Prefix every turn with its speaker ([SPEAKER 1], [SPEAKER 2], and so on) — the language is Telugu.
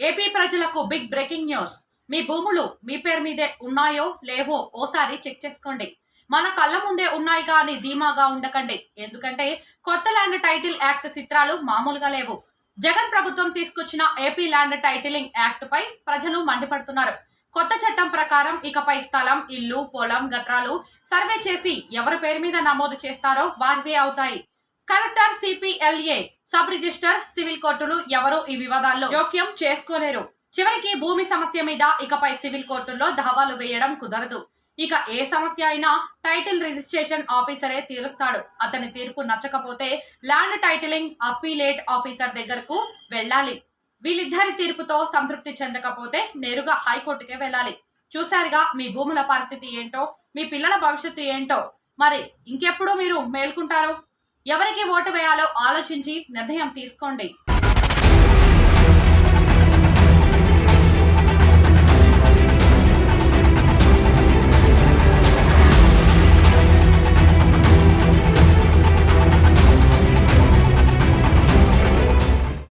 [SPEAKER 1] ఏపీ ప్రజలకు బిగ్ బ్రేకింగ్ న్యూస్. మీ భూములు మీ పేరు మీదే ఉన్నాయో లేవో ఓసారి చెక్ చేసుకోండి. మన కళ్ళ ముందే ఉన్నాయి కానీ ధీమాగా ఉండకండి. ఎందుకంటే కొత్త ల్యాండ్ టైటిల్ యాక్ట్ చిత్రాలు మామూలుగా లేవు. జగన్ ప్రభుత్వం తీసుకొచ్చిన ఏపీ ల్యాండ్ టైటిలింగ్ యాక్ట్ పై ప్రజలు మండిపడుతున్నారు. కొత్త చట్టం ప్రకారం ఇకపై స్థలం ఇల్లు పొలం గట్రాలు సర్వే చేసి ఎవరి పేరు మీద నమోదు చేస్తారో వారివే అవుతాయి. Collector CPLA sub register civil కోర్టులు ఎవరు ఈ వివాదాల్లో జోక్యం చేసుకోలేరు. చివరికి భూమి సమస్య మీద ఇకపై సివిల్ కోర్టుల్లో దావాలు వేయడం కుదరదు. ఇక ఏ సమస్య అయినా టైటిల్ రిజిస్ట్రేషన్ ఆఫీసరే తీరుస్తాడు. అతని తీర్పు నచ్చకపోతే ల్యాండ్ టైటిలింగ్ అప్పీలేట్ ఆఫీసర్ దగ్గరకు వెళ్ళాలి. వీళ్ళిద్దరి తీర్పుతో సంతృప్తి చెందకపోతే నేరుగా హైకోర్టుకే వెళ్ళాలి. చూశారుగా మీ భూముల పరిస్థితి ఏంటో మీ పిల్లల భవిష్యత్తు ఏంటో. మరి ఇంకెప్పుడు మీరు మేల్కుంటారు? ఎవరికి ఓటు వేయాలో ఆలోచించి నిర్ణయం తీసుకోండి.